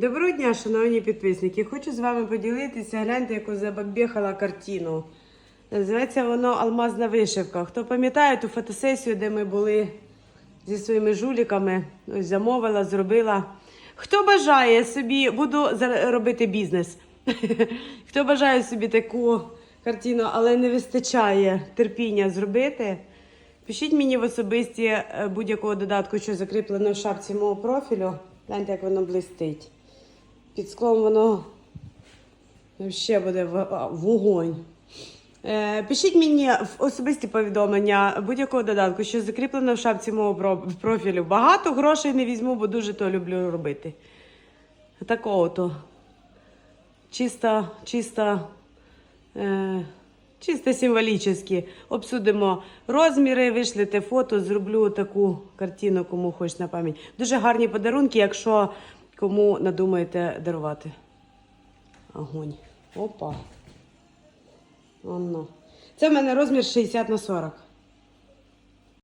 Доброго дня, шановні підписники. Хочу з вами поділитися. Гляньте, яку забабіхала картину. Називається воно Алмазна вишивка. Хто пам'ятає ту фотосесію, де ми були зі своїми жуліками, ось замовила, зробила. Хто бажає собі, буду робити бізнес. Хто бажає собі таку картину, але не вистачає терпіння зробити. Пишіть мені в особисті е, будь-якого додатку, що закріплено в шапці мого профілю. Гляньте, як воно блистить. Під склом воно ще буде вогонь. Е, Пишіть мені в особисті повідомлення будь-якого додатку, що закріплено в шапці мого профілю. Багато грошей не візьму, бо дуже то люблю робити. Такого то. Чисто, чисто, е, чисто символічно. Обсудимо розміри, вишлете фото, зроблю таку картину, кому хоч на пам'ять. Дуже гарні подарунки, якщо кому надумаєте дарувати. Огонь. Опа. Воно. Це в мене розмір 60 на 40.